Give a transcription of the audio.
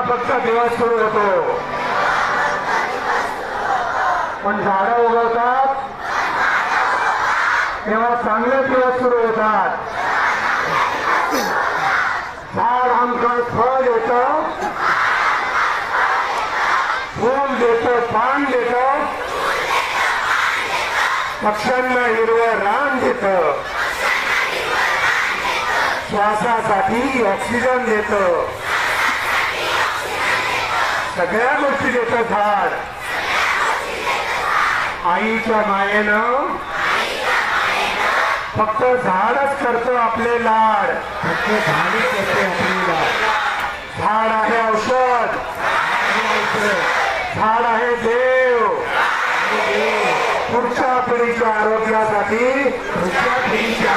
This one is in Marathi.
पक्का दिवस सुरू होतो. पण झाडं उगवतात. तेव्हा चांगले दिवस सुरू होतात. झाड आमचं फळ देतं. फूल देत पान देत. पक्ष्यांना हिरवं रान देत. श्वासासाठी ऑक्सिजन देतं. सगळ्या गोष्टी देतं झाड. आईच्या मायेनं फक्त झाडच करतो आपले लाड. फक्त झाडच करते आपल्याला झाड आहे औषध. झाड आहे देव. पुढच्या पिढीच्या आरोग्यासाठी पुढच्या पिढीच्या